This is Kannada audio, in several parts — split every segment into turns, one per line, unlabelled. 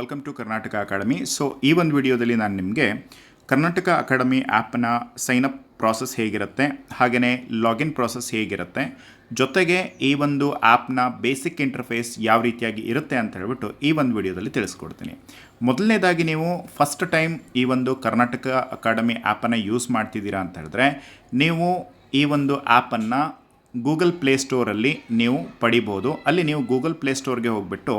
Welcome to Karnataka academy so ಈ ಒಂದು ವಿಡಿಯೋದಲ್ಲಿ ನಾನು ನಿಮಗೆ ಕರ್ನಾಟಕ ಅಕಾಡೆಮಿ ಆ್ಯಪ್ನ ಅಪ್ ಪ್ರಾಸೆಸ್ ಹೇಗಿರುತ್ತೆ ಹಾಗೆಯೇ ಲಾಗಿನ್ ಪ್ರಾಸೆಸ್ ಹೇಗಿರುತ್ತೆ, ಜೊತೆಗೆ ಈ ಒಂದು ಆ್ಯಪ್ನ ಬೇಸಿಕ್ ಇಂಟರ್ಫೇಸ್ ಯಾವ ರೀತಿಯಾಗಿ ಇರುತ್ತೆ ಅಂತ ಹೇಳ್ಬಿಟ್ಟು ಈ ಒಂದು ವಿಡಿಯೋದಲ್ಲಿ ತಿಳಿಸ್ಕೊಡ್ತೀನಿ. ಮೊದಲನೇದಾಗಿ ನೀವು ಫಸ್ಟ್ ಟೈಮ್ ಈ ಒಂದು ಕರ್ನಾಟಕ ಅಕಾಡೆಮಿ ಆ್ಯಪನ್ನು ಯೂಸ್ ಮಾಡ್ತಿದ್ದೀರಾ ಅಂತ ಹೇಳಿದ್ರೆ, ನೀವು ಈ ಒಂದು ಆ್ಯಪನ್ನು ಗೂಗಲ್ ಪ್ಲೇಸ್ಟೋರಲ್ಲಿ ನೀವು ಪಡಿಬೋದು. ಅಲ್ಲಿ ನೀವು ಗೂಗಲ್ ಪ್ಲೇಸ್ಟೋರ್ಗೆ ಹೋಗ್ಬಿಟ್ಟು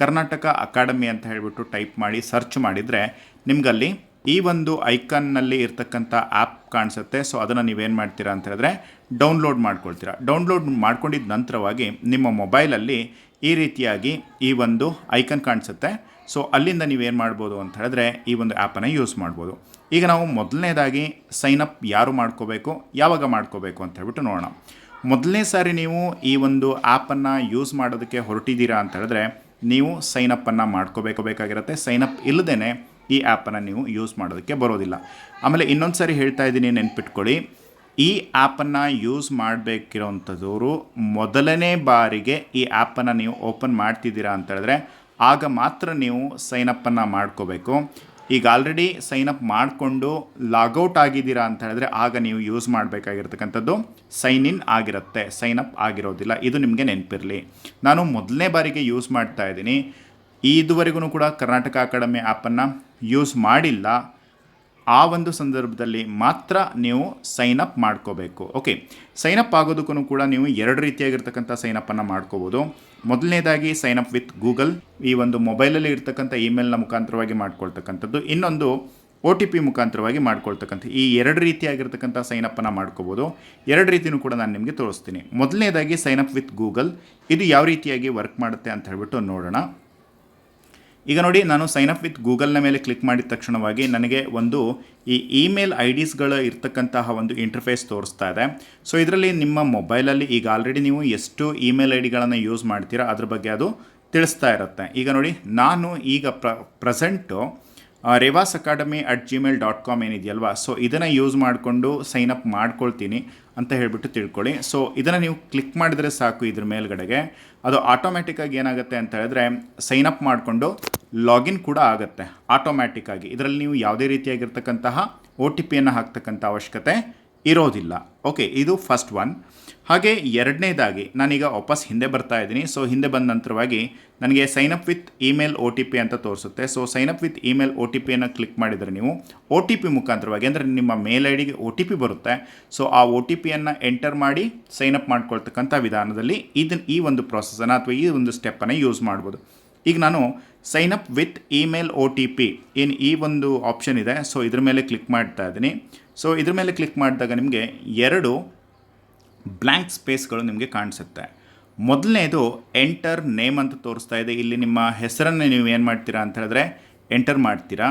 ಕರ್ನಾಟಕ ಅಕಾಡೆಮಿ ಅಂತ ಹೇಳಿಬಿಟ್ಟು ಟೈಪ್ ಮಾಡಿ, ಸರ್ಚ್ ಮಾಡಿದರೆ ನಿಮಗಲ್ಲಿ ಈ ಒಂದು ಐಕನ್ನಲ್ಲಿ ಇರ್ತಕ್ಕಂಥ ಆ್ಯಪ್ ಕಾಣಿಸುತ್ತೆ. ಸೊ ಅದನ್ನು ನೀವೇನು ಮಾಡ್ತೀರಾ ಅಂತ ಹೇಳಿದ್ರೆ ಡೌನ್ಲೋಡ್ ಮಾಡ್ಕೊಳ್ತೀರಾ. ಡೌನ್ಲೋಡ್ ಮಾಡ್ಕೊಂಡಿದ್ದ ನಂತರವಾಗಿ ನಿಮ್ಮ ಮೊಬೈಲಲ್ಲಿ ಈ ರೀತಿಯಾಗಿ ಈ ಒಂದು ಐಕನ್ ಕಾಣಿಸುತ್ತೆ. ಸೊ ಅಲ್ಲಿಂದ ನೀವೇನು ಮಾಡ್ಬೋದು ಅಂತ ಹೇಳಿದ್ರೆ ಈ ಒಂದು ಆ್ಯಪನ್ನು ಯೂಸ್ ಮಾಡ್ಬೋದು. ಈಗ ನಾವು ಮೊದಲನೇದಾಗಿ ಅಪ್ ಯಾರು ಮಾಡ್ಕೋಬೇಕು, ಯಾವಾಗ ಮಾಡ್ಕೋಬೇಕು ಅಂತ ಹೇಳ್ಬಿಟ್ಟು ನೋಡೋಣ. ಮೊದಲನೇ ಸಾರಿ ನೀವು ಈ ಒಂದು ಆ್ಯಪನ್ನು ಯೂಸ್ ಮಾಡೋದಕ್ಕೆ ಹೊರಟಿದ್ದೀರಾ ಅಂತ ಹೇಳಿದ್ರೆ, ನೀವು ಸೈನ್ ಸೈನಪ್ಪನ್ನು ಸೈನ್ ಅಪ್ ಇಲ್ಲದೇ ಈ ಆ್ಯಪನ್ನು ನೀವು ಯೂಸ್ ಮಾಡೋದಕ್ಕೆ ಬರೋದಿಲ್ಲ. ಆಮೇಲೆ ಇನ್ನೊಂದು ಸಾರಿ ಹೇಳ್ತಾ ಇದ್ದೀನಿ, ನೆನ್ಪಿಟ್ಕೊಳ್ಳಿ. ಈ ಆ್ಯಪನ್ನು ಯೂಸ್ ಮಾಡಬೇಕಿರೋವಂಥದ್ದವರು ಮೊದಲನೇ ಬಾರಿಗೆ ಈ ಆ್ಯಪನ್ನು ನೀವು ಓಪನ್ ಮಾಡ್ತಿದ್ದೀರಾ ಅಂತ ಹೇಳಿದ್ರೆ, ಆಗ ಮಾತ್ರ ನೀವು ಸೈನ್ ಅಪ್ಪನ್ನು ಮಾಡ್ಕೋಬೇಕು. ಈಗ ಆಲ್ರೆಡಿ ಸೈನ್ ಅಪ್ ಮಾಡಿಕೊಂಡು ಲಾಗೌಟ್ ಆಗಿದ್ದೀರಾ ಅಂತ ಹೇಳಿದ್ರೆ ಆಗ ನೀವು ಯೂಸ್ ಮಾಡಬೇಕಾಗಿರ್ತಕ್ಕಂಥದ್ದು ಸೈನ್ ಇನ್ ಆಗಿರುತ್ತೆ ಸೈನ್ ಅಪ್ ಆಗಿರೋದಿಲ್ಲ. ಇದು ನಿಮಗೆ ನೆನಪಿರಲಿ. ನಾನು ಮೊದಲನೇ ಬಾರಿಗೆ ಯೂಸ್ ಮಾಡ್ತಾ ಇದ್ದೀನಿ. ಇದುವರೆಗೂ ಕೂಡ ಕರ್ನಾಟಕ ಅಕಾಡೆಮಿ ಆ್ಯಪನ್ನು ಯೂಸ್ ಮಾಡಿಲ್ಲ. ಆ ಒಂದು ಸಂದರ್ಭದಲ್ಲಿ ಮಾತ್ರ ನೀವು ಸೈನ್ ಅಪ್ ಮಾಡ್ಕೋಬೇಕು. ಓಕೆ ಸೈನ್ ಅಪ್ ಆಗೋದಕ್ಕೂ ಕೂಡ ನೀವು ಎರಡು ರೀತಿಯಾಗಿರ್ತಕ್ಕಂಥ ಸೈನ್ ಅಪ್ಪನ್ನು ಮಾಡ್ಕೋಬೋದು. ಮೊದಲನೇದಾಗಿ ಸೈನ್ ಅಪ್ ವಿತ್ ಗೂಗಲ್ ಈ ಒಂದು ಮೊಬೈಲಲ್ಲಿ ಇರ್ತಕ್ಕಂಥ ಇಮೇಲ್ನ ಮುಖಾಂತರವಾಗಿ ಮಾಡ್ಕೊಳ್ತಕ್ಕಂಥದ್ದು. ಇನ್ನೊಂದು ಒ ಟಿ ಪಿ ಮುಖಾಂತರವಾಗಿ ಮಾಡ್ಕೊಳ್ತಕ್ಕಂಥ ಈ ಎರಡು ರೀತಿಯಾಗಿರ್ತಕ್ಕಂಥ ಸೈನ್ ಅಪ್ಪನ್ನು ಮಾಡ್ಕೋಬೋದು. ಎರಡು ರೀತಿಯೂ ಕೂಡ ನಾನು ನಿಮಗೆ ತೋರಿಸ್ತೀನಿ. ಮೊದಲನೇದಾಗಿ ಸೈನ್ ಅಪ್ ವಿತ್ ಗೂಗಲ್ ಇದು ಯಾವ ರೀತಿಯಾಗಿ ವರ್ಕ್ ಮಾಡುತ್ತೆ ಅಂತ ಹೇಳ್ಬಿಟ್ಟು ನೋಡೋಣ. ಈಗ ನೋಡಿ, ನಾನು ಸೈನ್ ಅಪ್ ವಿತ್ ಗೂಗಲ್ನ ಮೇಲೆ ಕ್ಲಿಕ್ ಮಾಡಿದ ತಕ್ಷಣವಾಗಿ ನನಗೆ ಒಂದು ಈ ಇಮೇಲ್ ಐ ಡಿಸ್ಗಳು ಇರ್ತಕ್ಕಂತಹ ಒಂದು ಇಂಟರ್ಫೇಸ್ ತೋರಿಸ್ತಾ ಇದೆ. ಸೊ ಇದರಲ್ಲಿ ನಿಮ್ಮ ಮೊಬೈಲಲ್ಲಿ ಈಗ ಆಲ್ರೆಡಿ ನೀವು ಎಷ್ಟು ಇಮೇಲ್ ಐ ಡಿಗಳನ್ನು ಯೂಸ್ ಮಾಡ್ತೀರಾ, ಅದ್ರ ಬಗ್ಗೆ ಅದು ತಿಳಿಸ್ತಾ ಇರುತ್ತೆ. ಈಗ ನೋಡಿ, ನಾನು ಈಗ ಪ್ರ present Revas academy at Gmail dot com ಏನಿದೆಯಲ್ವಾ? So ಇದನ್ನು ಯೂಸ್ ಮಾಡಿಕೊಂಡು ಸೈನ್ ಅಪ್ ಮಾಡ್ಕೊಳ್ತೀನಿ ಅಂತ ಹೇಳಿಬಿಟ್ಟು ತಿಳ್ಕೊಳ್ಳಿ. ಸೊ ಇದನ್ನು ನೀವು ಕ್ಲಿಕ್ ಮಾಡಿದರೆ ಸಾಕು ಇದ್ರ ಮೇಲ್ಗಡೆಗೆ. ಅದು ಆಟೋಮ್ಯಾಟಿಕ್ಕಾಗಿ ಏನಾಗುತ್ತೆ ಅಂತ ಹೇಳಿದ್ರೆ ಸೈನ್ ಅಪ್ ಮಾಡಿಕೊಂಡು ಲಾಗಿನ್ ಕೂಡ ಆಗುತ್ತೆ. ಆಟೋಮ್ಯಾಟಿಕ್ಕಾಗಿ ಇದರಲ್ಲಿ ನೀವು ಯಾವುದೇ ರೀತಿಯಾಗಿರ್ತಕ್ಕಂತಹ ಒ ಟಿ ಪಿಯನ್ನು ಹಾಕ್ತಕ್ಕಂಥ ಅವಶ್ಯಕತೆ ಇರೋದಿಲ್ಲ. ಓಕೆ ಇದು ಫಸ್ಟ್ ಒನ್ ಹಾಗೆ ಎರಡನೇದಾಗಿ ನಾನೀಗ ವಾಪಸ್ ಹಿಂದೆ ಬರ್ತಾ ಇದ್ದೀನಿ. ಸೊ ಹಿಂದೆ ಬಂದ ನಂತರವಾಗಿ ನನಗೆ sign up with email O T P ಅಂತ ತೋರಿಸುತ್ತೆ. So sign up with email O T ಪಿಯನ್ನು ಕ್ಲಿಕ್ ಮಾಡಿದರೆ ನೀವು ಒ ಟಿ ಪಿ ಮುಖಾಂತರವಾಗಿ, ಅಂದರೆ ನಿಮ್ಮ ಮೇಲ್ ಐ ಡಿಗೆ ಒ ಟಿ ಪಿ ಬರುತ್ತೆ. ಸೊ ಆ ಒ ಟಿ ಪಿಯನ್ನು ಎಂಟರ್ ಮಾಡಿ ಸೈನ್ ಅಪ್ ಮಾಡ್ಕೊಳ್ತಕ್ಕಂಥ ವಿಧಾನದಲ್ಲಿ ಇದನ್ನು ಈ ಒಂದು ಪ್ರೊಸೆಸನ್ನು ಅಥವಾ ಈ ಒಂದು ಸ್ಟೆಪ್ಪನ್ನು ಯೂಸ್ ಮಾಡ್ಬೋದು. ಈಗ ನಾನು sign up with email O T P ಏನು ಈ ಒಂದು ಆಪ್ಷನ್ ಇದೆ. ಸೊ ಇದ್ರ ಮೇಲೆ ಕ್ಲಿಕ್ ಮಾಡ್ತಾ ಇದ್ದೀನಿ. ಸೊ ಇದ್ರ ಮೇಲೆ ಕ್ಲಿಕ್ ಮಾಡಿದಾಗ ನಿಮಗೆ ಎರಡು ಬ್ಲ್ಯಾಂಕ್ ಸ್ಪೇಸ್ಗಳು ನಿಮಗೆ ಕಾಣಿಸುತ್ತೆ. ಮೊದಲನೇದು ಎಂಟರ್ ನೇಮ್ ಅಂತ ತೋರಿಸ್ತಾ ಇದೆ. ಇಲ್ಲಿ ನಿಮ್ಮ ಹೆಸರನ್ನು ನೀವು ಏನು ಮಾಡ್ತೀರಾ ಅಂತ ಹೇಳಿದ್ರೆ ಎಂಟರ್ ಮಾಡ್ತೀರಾ.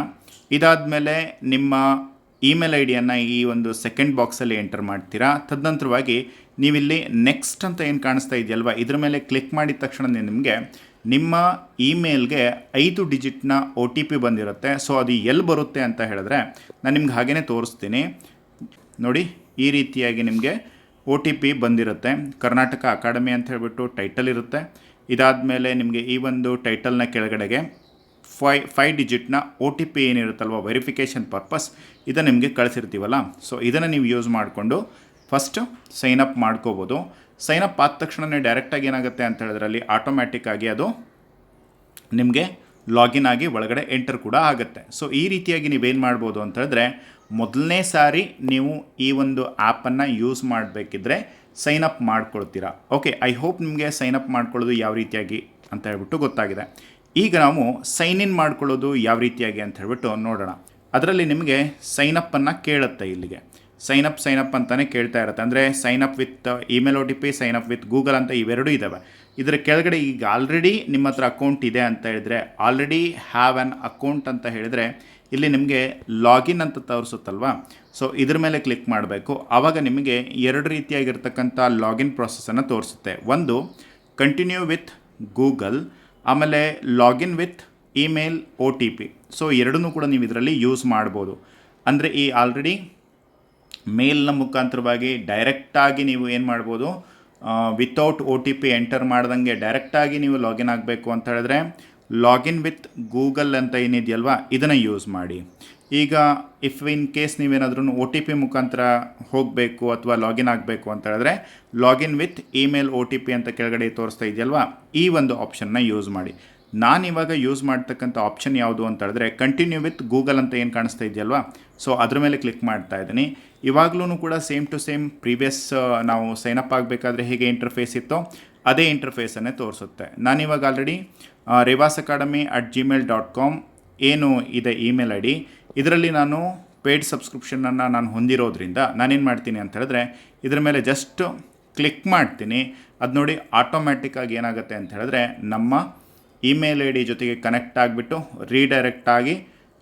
ಇದಾದಮೇಲೆ ನಿಮ್ಮ ಇಮೇಲ್ ಐ ಡಿಯನ್ನು ಈ ಒಂದು ಸೆಕೆಂಡ್ ಬಾಕ್ಸಲ್ಲಿ ಎಂಟರ್ ಮಾಡ್ತೀರಾ. ತದನಂತರವಾಗಿ ನೀವಿಲ್ಲಿ ನೆಕ್ಸ್ಟ್ ಅಂತ ಏನು ಕಾಣಿಸ್ತಾ ಇದೆಯಲ್ವ? ಇದ್ರ ಮೇಲೆ ಕ್ಲಿಕ್ ಮಾಡಿದ ತಕ್ಷಣ ನಿಮಗೆ ನಿಮ್ಮ ಇಮೇಲ್ಗೆ ಐದು ಡಿಜಿಟ್ನ ಒ ಟಿ ಪಿ ಬಂದಿರುತ್ತೆ. ಸೊ ಅದು ಎಲ್ಲಿ ಬರುತ್ತೆ ಅಂತ ಹೇಳಿದ್ರೆ, ನಾನು ನಿಮ್ಗೆ ಹಾಗೇ ತೋರಿಸ್ತೀನಿ. ನೋಡಿ, ಈ ರೀತಿಯಾಗಿ ನಿಮಗೆ ಒ ಟಿ ಪಿ ಬಂದಿರುತ್ತೆ. ಕರ್ನಾಟಕ ಅಕಾಡೆಮಿ ಅಂತ ಹೇಳಿಬಿಟ್ಟು ಟೈಟಲ್ ಇರುತ್ತೆ. ಇದಾದ ಮೇಲೆ ನಿಮಗೆ ಈ ಒಂದು ಟೈಟಲ್ನ ಕೆಳಗಡೆಗೆ ಫೈ ಫೈ ಡಿಜಿಟ್ನ ಒ ಟಿ ಪಿ ಏನಿರುತ್ತಲ್ವ, ವೆರಿಫಿಕೇಷನ್ ಪರ್ಪಸ್, ಇದನ್ನು ನಿಮಗೆ ಕಳಿಸಿರ್ತೀವಲ್ಲ. ಸೊ ಇದನ್ನು ನೀವು ಯೂಸ್ ಮಾಡಿಕೊಂಡು ಫಸ್ಟು ಸೈನ್ ಅಪ್ ಮಾಡ್ಕೋಬೋದು. ಸೈನ್ ಅಪ್ ಆದ ತಕ್ಷಣವೇ ಡೈರೆಕ್ಟಾಗಿ ಏನಾಗುತ್ತೆ ಅಂತ ಹೇಳಿದ್ರೆ ಅಲ್ಲಿ ಆಟೋಮ್ಯಾಟಿಕ್ ಆಗಿ ಅದು ನಿಮಗೆ ಲಾಗಿನ್ ಆಗಿ ಒಳಗಡೆ ಎಂಟರ್ ಕೂಡ ಆಗುತ್ತೆ. ಸೊ ಈ ರೀತಿಯಾಗಿ ನೀವೇನು ಮಾಡ್ಬೋದು ಅಂತ ಹೇಳಿದ್ರೆ, ಮೊದಲನೇ ಸಾರಿ ನೀವು ಈ ಒಂದು ಆ್ಯಪನ್ನು ಯೂಸ್ ಮಾಡಬೇಕಿದ್ರೆ ಸೈನ್ ಅಪ್ ಮಾಡ್ಕೊಳ್ತೀರಾ. ಓಕೆ ಐ ಹೋಪ್ ನಿಮಗೆ ಸೈನ್ ಅಪ್ ಮಾಡ್ಕೊಳ್ಳೋದು ಯಾವ ರೀತಿಯಾಗಿ ಅಂತ ಹೇಳ್ಬಿಟ್ಟು ಗೊತ್ತಾಗಿದೆ. ಈಗ ನಾವು ಸೈನ್ ಇನ್ ಮಾಡ್ಕೊಳ್ಳೋದು ಯಾವ ರೀತಿಯಾಗಿ ಅಂತ ಹೇಳ್ಬಿಟ್ಟು ನೋಡೋಣ. ಅದರಲ್ಲಿ ನಿಮಗೆ ಸೈನ್ ಅಪ್ಪನ್ನು ಕೇಳುತ್ತೆ ಇಲ್ಲಿಗೆ. ಸೈನ್ ಅಪ್ ಸೈನ್ ಅಪ್ ಅಂತಲೇ ಕೇಳ್ತಾ ಇರುತ್ತೆ. ಅಂದರೆ sign up with email O T P sign up with Google ಅಂತ ಇವೆರಡೂ ಇದ್ದಾವೆ ಇದರ ಕೆಳಗಡೆ ಈಗ ಆಲ್ರೆಡಿ ನಿಮ್ಮ ಹತ್ರ ಅಕೌಂಟ್ ಇದೆ ಅಂತ ಹೇಳಿದರೆ ಆಲ್ರೆಡಿ ಹ್ಯಾವ್ ಆ್ಯನ್ ಅಕೌಂಟ್ ಅಂತ ಹೇಳಿದರೆ, ಇಲ್ಲಿ ನಿಮಗೆ ಲಾಗಿನ್ ಅಂತ ತೋರಿಸುತ್ತಲ್ವಾ? ಸೊ ಇದ್ರ ಮೇಲೆ ಕ್ಲಿಕ್ ಮಾಡಬೇಕು. ಆವಾಗ ನಿಮಗೆ ಎರಡು ರೀತಿಯಾಗಿರ್ತಕ್ಕಂಥ ಲಾಗಿನ್ ಪ್ರೊಸೆಸನ್ನು ತೋರಿಸುತ್ತೆ. ಒಂದು ಕಂಟಿನ್ಯೂ ವಿತ್ ಗೂಗಲ್ ಆಮೇಲೆ login with email O T P so ಎರಡನ್ನೂ ಕೂಡ ನೀವು ಇದರಲ್ಲಿ ಯೂಸ್ ಮಾಡ್ಬೋದು. ಅಂದರೆ ಈ ಆಲ್ರೆಡಿ ಮೇಲ್ನ ಮುಖಾಂತರವಾಗಿ ಡೈರೆಕ್ಟಾಗಿ ನೀವು ಏನು ಮಾಡ್ಬೋದು without O T P enter ಮಾಡ್ದಂಗೆ ಡೈರೆಕ್ಟಾಗಿ ನೀವು ಲಾಗಿನ್ ಆಗಬೇಕು ಅಂತ ಹೇಳಿದ್ರೆ ಲಾಗಿನ್ ವಿತ್ ಗೂಗಲ್ ಅಂತ ಏನಿದೆಯಲ್ವಾ, ಇದನ್ನು ಯೂಸ್ ಮಾಡಿ. ಈಗ ಇಫ್ ಇನ್ ಕೇಸ್ ನೀವೇನಾದ್ರೂ ಒ ಟಿ ಪಿ ಮುಖಾಂತರ ಹೋಗಬೇಕು ಅಥವಾ ಲಾಗಿನ್ ಆಗಬೇಕು ಅಂತ ಹೇಳಿದ್ರೆ login with email O T P ಅಂತ ಕೆಳಗಡೆ ತೋರಿಸ್ತಾ ಇದೆಯಲ್ವಾ, ಈ ಒಂದು ಆಪ್ಷನ್ನ ಯೂಸ್ ಮಾಡಿ. ನಾನು ಇವಾಗ ಯೂಸ್ ಮಾಡ್ತಕ್ಕಂಥ ಆಪ್ಷನ್ ಯಾವುದು ಅಂತ ಹೇಳಿದ್ರೆ ಕಂಟಿನ್ಯೂ ವಿತ್ ಗೂಗಲ್ ಅಂತ ಏನು ಕಾಣಿಸ್ತಾ ಇದೆಯಲ್ವಾ? ಸೊ ಅದ್ರ ಮೇಲೆ ಕ್ಲಿಕ್ ಮಾಡ್ತಾ ಇದ್ದೀನಿ. ಇವಾಗಲೂ ಕೂಡ ಸೇಮ್ ಟು ಸೇಮ್ ಪ್ರೀವಿಯಸ್ ನಾವು ಸೈನ್ ಅಪ್ ಆಗಬೇಕಾದ್ರೆ ಹೇಗೆ ಇಂಟರ್ಫೇಸ್ ಇತ್ತೋ ಅದೇ ಇಂಟರ್ಫೇಸನ್ನೇ ತೋರಿಸುತ್ತೆ. ನಾನಿವಾಗ already Revas academy at Gmail dot com ಏನು ಇದೆ ಇಮೇಲ್ ಐ ಡಿ ಇದರಲ್ಲಿ ನಾನು ಪೇಯ್ಡ್ ಸಬ್ಸ್ಕ್ರಿಪ್ಷನನ್ನು ನಾನು ಹೊಂದಿರೋದ್ರಿಂದ ನಾನೇನು ಮಾಡ್ತೀನಿ ಅಂತ ಹೇಳಿದ್ರೆ ಇದರ ಮೇಲೆ ಜಸ್ಟ್ ಕ್ಲಿಕ್ ಮಾಡ್ತೀನಿ. ಅದು ನೋಡಿ ಆಟೋಮ್ಯಾಟಿಕ್ಕಾಗಿ ಏನಾಗುತ್ತೆ ಅಂತ ಹೇಳಿದ್ರೆ ನಮ್ಮ ಇಮೇಲ್ ಐ ಡಿ ಜೊತೆಗೆ ಕನೆಕ್ಟ್ ಆಗಿಬಿಟ್ಟು ರೀಡೈರೆಕ್ಟ್ ಆಗಿ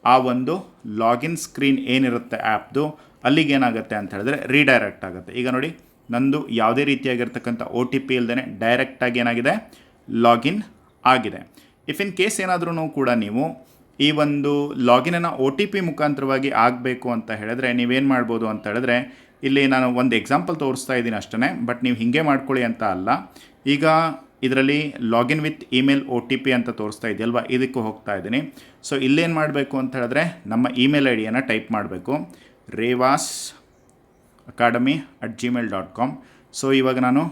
ಆ ಒಂದು ಲಾಗಿನ್ ಸ್ಕ್ರೀನ್ ಏನಿರುತ್ತೆ ಆ್ಯಪ್ದು ಅಲ್ಲಿಗೆ ಏನಾಗುತ್ತೆ ಅಂತ ಹೇಳಿದ್ರೆ ರೀಡೈರೆಕ್ಟ್ ಆಗುತ್ತೆ. ಈಗ ನೋಡಿ, ನಂದು ಯಾವುದೇ ರೀತಿಯಾಗಿರ್ತಕ್ಕಂಥ ಒ ಟಿ ಪಿ ಇಲ್ಲದೇ ಡೈರೆಕ್ಟಾಗಿ ಏನಾಗಿದೆ? ಲಾಗಿನ್ ಆಗಿದೆ. ಇಫ್ ಇನ್ ಕೇಸ್ ಏನಾದ್ರೂ ಕೂಡ ನೀವು ಈ ಒಂದು ಲಾಗಿನನ್ನು ಒ ಟಿ ಪಿ ಮುಖಾಂತರವಾಗಿ ಆಗಬೇಕು ಅಂತ ಹೇಳಿದ್ರೆ ನೀವೇನು ಮಾಡ್ಬೋದು ಅಂತ ಹೇಳಿದ್ರೆ, ಇಲ್ಲಿ ನಾನು ಒಂದು ಎಕ್ಸಾಂಪಲ್ ತೋರಿಸ್ತಾ ಇದ್ದೀನಿ ಅಷ್ಟೇ ಬಟ್ ನೀವು ಹೀಗೆ ಮಾಡ್ಕೊಳ್ಳಿ ಅಂತ ಅಲ್ಲ. ಈಗ ಇದರಲ್ಲಿ login with email O T P ಅಂತ ತೋರಿಸ್ತಾ ಇದೆಯಲ್ವಾ? ಇದಕ್ಕೂ ಹೋಗ್ತಾ ಇದ್ದೀನಿ. ಸೊ ಇಲ್ಲೇನು ಮಾಡಬೇಕು ಅಂತ ಹೇಳಿದ್ರೆ ನಮ್ಮ ಇಮೇಲ್ ಐ ಡಿಯನ್ನು ಟೈಪ್ ಮಾಡಬೇಕು. Revas academy at Gmail dot com. So ಇವಾಗ ನಾನು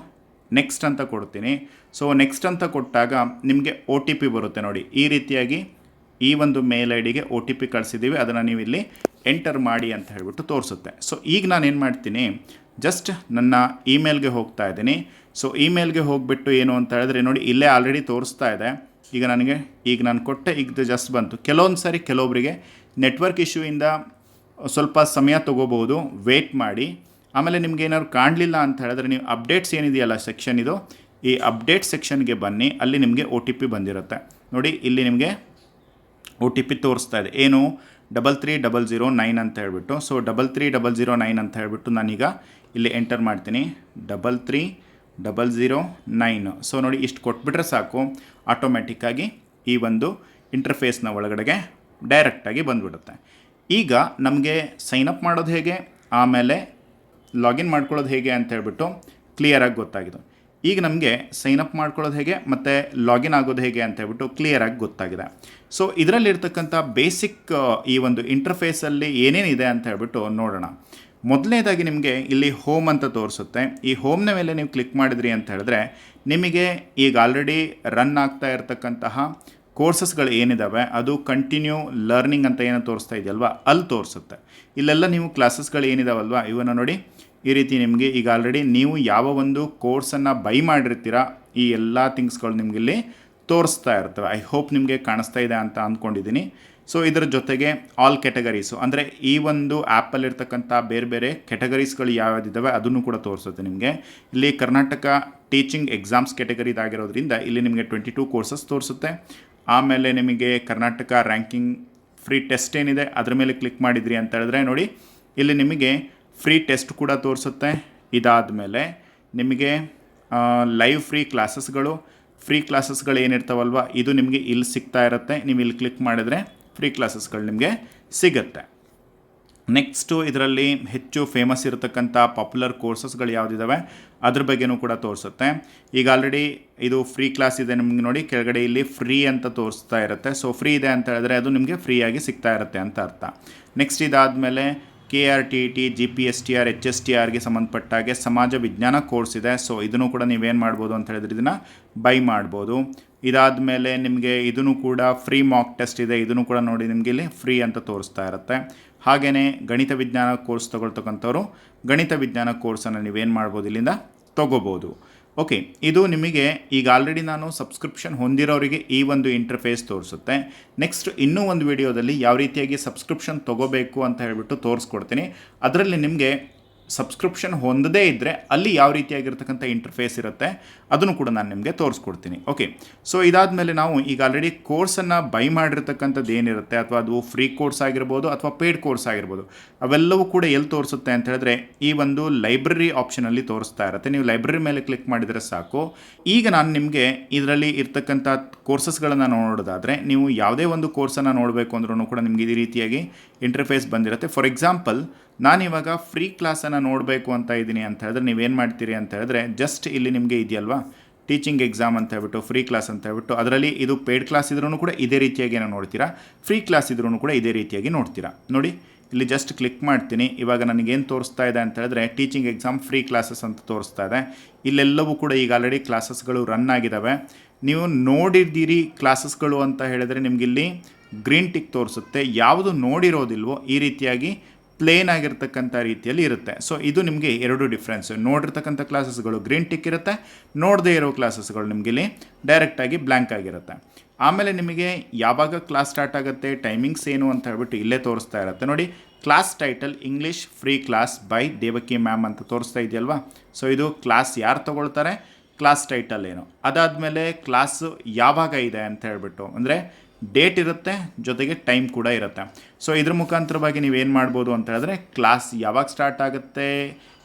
ನೆಕ್ಸ್ಟ್ ಅಂತ ಕೊಡ್ತೀನಿ. ಸೊ ನೆಕ್ಸ್ಟ್ ಅಂತ ಕೊಟ್ಟಾಗ ನಿಮಗೆ ಒ ಟಿ ಪಿ ಬರುತ್ತೆ ನೋಡಿ. ಈ ರೀತಿಯಾಗಿ ಈ ಒಂದು ಮೇಲ್ ಐ ಡಿಗೆ ಒ ಟಿ ಪಿ ಕಳಿಸಿದ್ದೀವಿ. ಅದನ್ನು ನೀವು ಇಲ್ಲಿ ಎಂಟರ್ ಮಾಡಿ ಅಂತ ಹೇಳಿಬಿಟ್ಟು ತೋರಿಸುತ್ತೆ. ಸೊ ಈಗ ನಾನು ಏನು ಮಾಡ್ತೀನಿ? ಜಸ್ಟ್ ನನ್ನ ಇಮೇಲ್ಗೆ ಹೋಗ್ತಾ ಇದ್ದೀನಿ. ಸೊ ಇಮೇಲ್ಗೆ ಹೋಗಿಬಿಟ್ಟು ಏನು ಅಂತ ಹೇಳಿದ್ರೆ ನೋಡಿ, ಇಲ್ಲೇ ಆಲ್ರೆಡಿ ತೋರಿಸ್ತಾ ಇದೆ. ಈಗ ನನಗೆ, ಈಗ ನಾನು ಕೊಟ್ಟೆ, ಈಗ ಜಸ್ಟ್ ಬಂತು. ಕೆಲವೊಂದು ಸಾರಿ ಕೆಲವೊಬ್ಬರಿಗೆ ನೆಟ್ವರ್ಕ್ ಇಶ್ಯೂಯಿಂದ ಸ್ವಲ್ಪ ಸಮಯ ತೊಗೋಬೋದು ವೇಟ್ ಮಾಡಿ. ಆಮೇಲೆ ನಿಮ್ಗೆ ಏನಾದ್ರು ಕಾಣಲಿಲ್ಲ ಅಂತ ಹೇಳಿದ್ರೆ ನೀವು ಅಪ್ಡೇಟ್ಸ್ ಏನಿದೆಯಲ್ಲ ಸೆಕ್ಷನ್ ಇದು, ಈ ಅಪ್ಡೇಟ್ ಸೆಕ್ಷನ್ಗೆ ಬನ್ನಿ, ಅಲ್ಲಿ ನಿಮಗೆ ಒ ಟಿ ಪಿ ಬಂದಿರುತ್ತೆ. ನೋಡಿ, ಇಲ್ಲಿ ನಿಮಗೆ ಒ ಟಿ ಪಿ ತೋರಿಸ್ತಾ ಇದೆ. ಏನು? Double three double zero nine ಅಂತ ಹೇಳ್ಬಿಟ್ಟು. So double three double zero nine ಅಂತ ಹೇಳ್ಬಿಟ್ಟು ನಾನೀಗ ಇಲ್ಲಿ ಎಂಟರ್ ಮಾಡ್ತೀನಿ. Double three double zero nine. So ನೋಡಿ ಇಷ್ಟು ಕೊಟ್ಬಿಟ್ರೆ ಸಾಕು. ಆಟೋಮೆಟಿಕ್ಕಾಗಿ ಈ ಒಂದು ಇಂಟರ್ಫೇಸ್ನ ಒಳಗಡೆಗೆ ಡೈರೆಕ್ಟಾಗಿ ಬಂದುಬಿಡುತ್ತೆ. ಈಗ ನಮಗೆ ಸೈನ್ ಅಪ್ ಮಾಡೋದು ಹೇಗೆ? ಆಮೇಲೆ ಲಾಗಿನ್ ಮಾಡ್ಕೊಳ್ಳೋದು ಹೇಗೆ ಅಂತ ಹೇಳ್ಬಿಟ್ಟು ಕ್ಲಿಯರಾಗಿ ಗೊತ್ತಾಗಿದೆ. ಈಗ ನಮಗೆ ಸೈನ್ ಅಪ್ ಮಾಡ್ಕೊಳ್ಳೋದು ಹೇಗೆ? ಮತ್ತು ಲಾಗಿನ್ ಆಗೋದು ಹೇಗೆ ಅಂತ ಹೇಳ್ಬಿಟ್ಟು ಕ್ಲಿಯರಾಗಿ ಗೊತ್ತಾಗಿದೆ. ಸೊ ಇದರಲ್ಲಿರ್ತಕ್ಕಂಥ ಬೇಸಿಕ್ ಈ ಒಂದು ಇಂಟರ್ಫೇಸಲ್ಲಿ ಏನೇನಿದೆ ಅಂತ ಹೇಳ್ಬಿಟ್ಟು ನೋಡೋಣ. ಮೊದಲನೇದಾಗಿ ನಿಮಗೆ ಇಲ್ಲಿ ಹೋಮ್ ಅಂತ ತೋರಿಸುತ್ತೆ. ಈ ಹೋಮ್ನ ಮೇಲೆ ನೀವು ಕ್ಲಿಕ್ ಮಾಡಿದ್ರಿ ಅಂತ ಹೇಳಿದ್ರೆ ನಿಮಗೆ ಈಗ ಆಲ್ರೆಡಿ ರನ್ ಆಗ್ತಾ ಇರತಕ್ಕಂತಹ ಕೋರ್ಸಸ್ಗಳು ಏನಿದ್ದಾವೆ ಅದು ಕಂಟಿನ್ಯೂ ಲರ್ನಿಂಗ್ ಅಂತ ಏನೋ ತೋರಿಸ್ತಾ ಇದೆಯಲ್ವಾ? ಅಲ್ಲಿ ತೋರಿಸುತ್ತೆ. ಇಲ್ಲೆಲ್ಲ ನೀವು ಕ್ಲಾಸಸ್ಗಳು ಏನಿದಾವಲ್ವಾ? ಇವನ್ನು ನೋಡಿ, ಈ ರೀತಿ ನಿಮಗೆ ಈಗ ಆಲ್ರೆಡಿ ನೀವು ಯಾವ ಒಂದು ಕೋರ್ಸನ್ನು ಬೈ ಮಾಡಿರ್ತೀರ, ಈ ಎಲ್ಲ ಥಿಂಗ್ಸ್ಗಳು ನಿಮಗಿಲ್ಲಿ ತೋರಿಸ್ತಾ ಇರ್ತವೆ. ಐ ಹೋಪ್ ನಿಮಗೆ ಕಾಣಿಸ್ತಾ ಇದೆ ಅಂತ ಅಂದ್ಕೊಂಡಿದ್ದೀನಿ. ಸೊ ಇದರ ಜೊತೆಗೆ ಆಲ್ ಕೆಟಗರೀಸು ಅಂದರೆ ಈ ಒಂದು ಆ್ಯಪಲ್ಲಿರ್ತಕ್ಕಂಥ ಬೇರೆ ಬೇರೆ ಕೆಟಗರೀಸ್ಗಳು ಯಾವ್ಯಾವ್ದಿದ್ದಾವೆ ಅದನ್ನು ಕೂಡ ತೋರಿಸುತ್ತೆ ನಿಮಗೆ. ಇಲ್ಲಿ ಕರ್ನಾಟಕ ಟೀಚಿಂಗ್ ಎಕ್ಸಾಮ್ಸ್ ಕೆಟಗರಿದಾಗಿರೋದ್ರಿಂದ ಇಲ್ಲಿ ನಿಮಗೆ ಟ್ವೆಂಟಿ ಟೂ ಕೋರ್ಸಸ್ ತೋರಿಸುತ್ತೆ. ಆಮೇಲೆ ನಿಮಗೆ ಕರ್ನಾಟಕ ರ್ಯಾಂಕಿಂಗ್ ಫ್ರೀ ಟೆಸ್ಟ್ ಏನಿದೆ ಅದರ ಮೇಲೆ ಕ್ಲಿಕ್ ಮಾಡಿದ್ರಿ ಅಂತ ಹೇಳಿದ್ರೆ ನೋಡಿ, ಇಲ್ಲಿ ನಿಮಗೆ ಫ್ರೀ ಟೆಸ್ಟ್ ಕೂಡ ತೋರಿಸುತ್ತೆ. ಇದಾದ ಮೇಲೆ ನಿಮಗೆ ಲೈವ್ ಫ್ರೀ ಕ್ಲಾಸಸ್ಗಳು ಫ್ರೀ ಕ್ಲಾಸಸ್ಗಳು ಏನಿರ್ತಾವಲ್ವ, ಇದು ನಿಮಗೆ ಇಲ್ಲಿ ಸಿಗ್ತಾ ಇರುತ್ತೆ. ನೀವು ಇಲ್ಲಿ ಕ್ಲಿಕ್ ಮಾಡಿದ್ರೆ ಫ್ರೀ ಕ್ಲಾಸಸ್ಗಳು ನಿಮಗೆ ಸಿಗುತ್ತೆ. ನೆಕ್ಸ್ಟು ಇದರಲ್ಲಿ ಹೆಚ್ಚು ಫೇಮಸ್ ಇರತಕ್ಕಂಥ ಪಾಪ್ಯುಲರ್ ಕೋರ್ಸಸ್ಗಳು ಯಾವುದಿದ್ದಾವೆ ಅದ್ರ ಬಗ್ಗೆನೂ ಕೂಡ ತೋರಿಸುತ್ತೆ. ಈಗ ಆಲ್ರೆಡಿ ಇದು ಫ್ರೀ ಕ್ಲಾಸ್ ಇದೆ ನಿಮ್ಗೆ ನೋಡಿ, ಕೆಳಗಡೆ ಇಲ್ಲಿ ಫ್ರೀ ಅಂತ ತೋರಿಸ್ತಾ ಇರುತ್ತೆ. ಸೊ ಫ್ರೀ ಇದೆ ಅಂತ ಹೇಳಿದ್ರೆ ಅದು ನಿಮಗೆ ಫ್ರೀಯಾಗಿ ಸಿಗ್ತಾ ಇರುತ್ತೆ ಅಂತ ಅರ್ಥ. ನೆಕ್ಸ್ಟ್ ಇದಾದಮೇಲೆ K R T T G P S T R H S T ಆರ್ಗೆ ಸಂಬಂಧಪಟ್ಟ ಹಾಗೆ ಸಮಾಜ ವಿಜ್ಞಾನ ಕೋರ್ಸ್ ಇದೆ. ಸೊ ಇದನ್ನು ಕೂಡ ನೀವೇನು ಮಾಡ್ಬೋದು ಅಂತ ಹೇಳಿದ್ರೆ ಇದನ್ನು ಬೈ ಮಾಡ್ಬೋದು. ಇದಾದ ಮೇಲೆ ನಿಮಗೆ ಇದನ್ನು ಕೂಡ ಫ್ರೀ ಮಾಕ್ ಟೆಸ್ಟ್ ಇದೆ. ಇದನ್ನು ಕೂಡ ನೋಡಿ ನಿಮಗೆ ಇಲ್ಲಿ ಫ್ರೀ ಅಂತ ತೋರಿಸ್ತಾ ಇರುತ್ತೆ. ಹಾಗೆಯೇ ಗಣಿತ ವಿಜ್ಞಾನ ಕೋರ್ಸ್ ತೊಗೊಳ್ತಕ್ಕಂಥವ್ರು ಗಣಿತ ವಿಜ್ಞಾನ ಕೋರ್ಸನ್ನು ನೀವೇನು ಮಾಡ್ಬೋದು ಇಲ್ಲಿಂದ ತೊಗೋಬೋದು. ಓಕೆ ಇದು ನಿಮಗೆ ಈಗ ಆಲ್ರೆಡಿ ನಾನು ಸಬ್ಸ್ಕ್ರಿಪ್ಷನ್ ಹೊಂದಿರೋರಿಗೆ ಈ ಒಂದು ಇಂಟರ್ಫೇಸ್ ತೋರಿಸುತ್ತೆ. ನೆಕ್ಸ್ಟ್ ಇನ್ನೂ ಒಂದು ವಿಡಿಯೋದಲ್ಲಿ ಯಾವ ರೀತಿಯಾಗಿ ಸಬ್ಸ್ಕ್ರಿಪ್ಷನ್ ತೊಗೋಬೇಕು ಅಂತ ಹೇಳಿಬಿಟ್ಟು ತೋರಿಸ್ಕೊಡ್ತೀನಿ. ಅದರಲ್ಲಿ ನಿಮಗೆ ಸಬ್ಸ್ಕ್ರಿಪ್ಷನ್ ಹೊಂದದೇ ಇದ್ದರೆ ಅಲ್ಲಿ ಯಾವ ರೀತಿಯಾಗಿರ್ತಕ್ಕಂಥ ಇಂಟರ್ಫೇಸ್ ಇರುತ್ತೆ, ಅದನ್ನು ಕೂಡ ನಾನು ನಿಮಗೆ ತೋರಿಸ್ಕೊಡ್ತೀನಿ. ಓಕೆ ಸೊ ಇದಾದಮೇಲೆ ನಾವು ಈಗ ಆಲ್ರೆಡಿ ಕೋರ್ಸನ್ನು ಬೈ ಮಾಡಿರ್ತಕ್ಕಂಥದ್ದು ಏನಿರುತ್ತೆ, ಅಥವಾ ಅದು ಫ್ರೀ ಕೋರ್ಸ್ ಆಗಿರ್ಬೋದು ಅಥವಾ ಪೇಯ್ಡ್ ಕೋರ್ಸ್ ಆಗಿರ್ಬೋದು, ಅವೆಲ್ಲವೂ ಕೂಡ ಎಲ್ಲಿ ತೋರಿಸುತ್ತೆ ಅಂತ ಹೇಳಿದ್ರೆ ಈ ಒಂದು ಲೈಬ್ರರಿ ಆಪ್ಷನಲ್ಲಿ ತೋರಿಸ್ತಾ ಇರುತ್ತೆ. ನೀವು ಲೈಬ್ರರಿ ಮೇಲೆ ಕ್ಲಿಕ್ ಮಾಡಿದರೆ ಸಾಕು. ಈಗ ನಾನು ನಿಮಗೆ ಇದರಲ್ಲಿ ಇರ್ತಕ್ಕಂಥ ಕೋರ್ಸಸ್ಗಳನ್ನು ನೋಡೋದಾದರೆ, ನೀವು ಯಾವುದೇ ಒಂದು ಕೋರ್ಸನ್ನು ನೋಡಬೇಕು ಅಂದ್ರೂ ಕೂಡ ನಿಮಗೆ ಈ ರೀತಿಯಾಗಿ ಇಂಟರ್ಫೇಸ್ ಬಂದಿರುತ್ತೆ. ಫಾರ್ ಎಕ್ಸಾಂಪಲ್ ನಾನಿವಾಗ ಫ್ರೀ ಕ್ಲಾಸನ್ನು ನೋಡಬೇಕು ಅಂತ ಇದ್ದೀನಿ ಅಂತ ಹೇಳಿದ್ರೆ ನೀವೇನು ಮಾಡ್ತೀರಿ ಅಂತ ಹೇಳಿದ್ರೆ ಜಸ್ಟ್ ಇಲ್ಲಿ ನಿಮಗೆ ಇದೆಯಲ್ವಾ? ಟೀಚಿಂಗ್ ಎಕ್ಸಾಮ್ ಅಂತ ಹೇಳ್ಬಿಟ್ಟು ಫ್ರೀ ಕ್ಲಾಸ್ ಅಂತ ಹೇಳ್ಬಿಟ್ಟು, ಅದರಲ್ಲಿ ಇದು ಪೇಯ್ಡ್ ಕ್ಲಾಸ್ ಇದ್ರೂ ಕೂಡ ಇದೇ ರೀತಿಯಾಗಿ ನಾವು ನೋಡ್ತೀರಾ? ಫ್ರೀ ಕ್ಲಾಸ್ ಇದ್ರೂ ಕೂಡ ಇದೇ ರೀತಿಯಾಗಿ ನೋಡ್ತೀರಾ? ನೋಡಿ, ಇಲ್ಲಿ ಜಸ್ಟ್ ಕ್ಲಿಕ್ ಮಾಡ್ತೀನಿ. ಇವಾಗ ನನಗೇನು ತೋರಿಸ್ತಾ ಇದೆ ಅಂತ ಹೇಳಿದ್ರೆ ಟೀಚಿಂಗ್ ಎಕ್ಸಾಮ್ ಫ್ರೀ ಕ್ಲಾಸಸ್ ಅಂತ ತೋರಿಸ್ತಾ ಇದೆ. ಇಲ್ಲೆಲ್ಲವೂ ಕೂಡ ಈಗ ಆಲ್ರೆಡಿ ಕ್ಲಾಸಸ್ಗಳು ರನ್ ಆಗಿದ್ದಾವೆ ನೀವು ನೋಡಿದ್ದೀರಿ ಕ್ಲಾಸಸ್ಗಳು ಅಂತ ಹೇಳಿದ್ರೆ ನಿಮಗಿಲ್ಲಿ ಗ್ರೀನ್ ಟಿಕ್ ತೋರಿಸುತ್ತೆ. ಯಾವುದು ನೋಡಿರೋದಿಲ್ವೋ ಈ ರೀತಿಯಾಗಿ ಪ್ಲೇನ್ ಆಗಿರ್ತಕ್ಕಂಥ ರೀತಿಯಲ್ಲಿ ಇರುತ್ತೆ. ಸೊ ಇದು ನಿಮಗೆ ಎರಡು ಡಿಫ್ರೆನ್ಸ್ ನೋಡಿರ್ತಕ್ಕಂಥ ಕ್ಲಾಸಸ್ಗಳು ಗ್ರೀನ್ ಟಿಕ್ ಇರುತ್ತೆ, ನೋಡದೇ ಇರೋ ಕ್ಲಾಸಸ್ಗಳು ನಿಮಗೆ ಇಲ್ಲಿ ಡೈರೆಕ್ಟಾಗಿ ಬ್ಲ್ಯಾಂಕ್ ಆಗಿರುತ್ತೆ. ಆಮೇಲೆ ನಿಮಗೆ ಯಾವಾಗ ಕ್ಲಾಸ್ ಸ್ಟಾರ್ಟ್ ಆಗುತ್ತೆ ಟೈಮಿಂಗ್ಸ್ ಏನು ಅಂತ ಹೇಳ್ಬಿಟ್ಟು ಇಲ್ಲೇ ತೋರಿಸ್ತಾ ಇರುತ್ತೆ. ನೋಡಿ class title English free class by Devaki ma'am ಅಂತ ತೋರಿಸ್ತಾ ಇದೆಯಲ್ವಾ? ಸೊ ಇದು ಕ್ಲಾಸ್ ಯಾರು ತೊಗೊಳ್ತಾರೆ? ಕ್ಲಾಸ್ ಟೈಟಲ್ ಏನು? ಅದಾದಮೇಲೆ ಕ್ಲಾಸು ಯಾವಾಗ ಇದೆ ಅಂತ ಹೇಳ್ಬಿಟ್ಟು. ಅಂದರೆ ಡೇಟ್ ಇರುತ್ತೆ, ಜೊತೆಗೆ ಟೈಮ್ ಕೂಡ ಇರುತ್ತೆ. ಸೊ ಇದ್ರ ಮುಖಾಂತರವಾಗಿ ನೀವೇನು ಮಾಡ್ಬೋದು ಅಂತ ಹೇಳಿದ್ರೆ, ಕ್ಲಾಸ್ ಯಾವಾಗ ಸ್ಟಾರ್ಟ್ ಆಗುತ್ತೆ,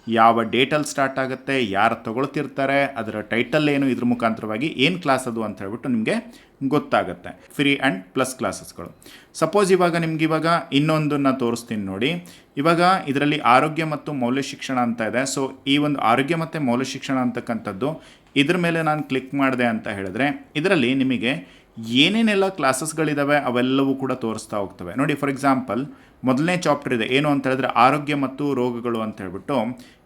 ಯಾವ ಡೇಟಲ್ಲಿ ಸ್ಟಾರ್ಟ್ ಆಗುತ್ತೆ, ಯಾರು ತೊಗೊಳ್ತಿರ್ತಾರೆ, ಅದರ ಟೈಟಲ್ ಏನು, ಇದ್ರ ಮುಖಾಂತರವಾಗಿ ಏನು ಕ್ಲಾಸ್ ಅದು ಅಂತ ಹೇಳ್ಬಿಟ್ಟು ನಿಮಗೆ ಗೊತ್ತಾಗುತ್ತೆ. ಫ್ರೀ ಆ್ಯಂಡ್ ಪ್ಲಸ್ ಕ್ಲಾಸಸ್ಗಳು ಸಪೋಸ್ ಇವಾಗ ನಿಮ್ಗೆ ಇವಾಗ ಇನ್ನೊಂದನ್ನು ತೋರಿಸ್ತೀನಿ ನೋಡಿ. ಇವಾಗ ಇದರಲ್ಲಿ ಆರೋಗ್ಯ ಮತ್ತು ಮೌಲ್ಯ ಶಿಕ್ಷಣ ಅಂತ ಇದೆ. ಸೊ ಈ ಒಂದು ಆರೋಗ್ಯ ಮತ್ತು ಮೌಲ್ಯ ಶಿಕ್ಷಣ ಅಂತಕ್ಕಂಥದ್ದು, ಇದ್ರ ಮೇಲೆ ನಾನು ಕ್ಲಿಕ್ ಮಾಡಿದೆ ಅಂತ ಹೇಳಿದ್ರೆ, ಇದರಲ್ಲಿ ನಿಮಗೆ ಏನೇನೆಲ್ಲ ಕ್ಲಾಸಸ್ಗಳಿದ್ದಾವೆ ಅವೆಲ್ಲವೂ ಕೂಡ ತೋರಿಸ್ತಾ ಹೋಗ್ತವೆ. ನೋಡಿ ಫಾರ್ ಎಕ್ಸಾಂಪಲ್ ಮೊದಲನೇ ಚಾಪ್ಟರ್ ಇದೆ. ಏನು ಅಂತ ಹೇಳಿದ್ರೆ ಆರೋಗ್ಯ ಮತ್ತು ರೋಗಗಳು ಅಂತ ಹೇಳ್ಬಿಟ್ಟು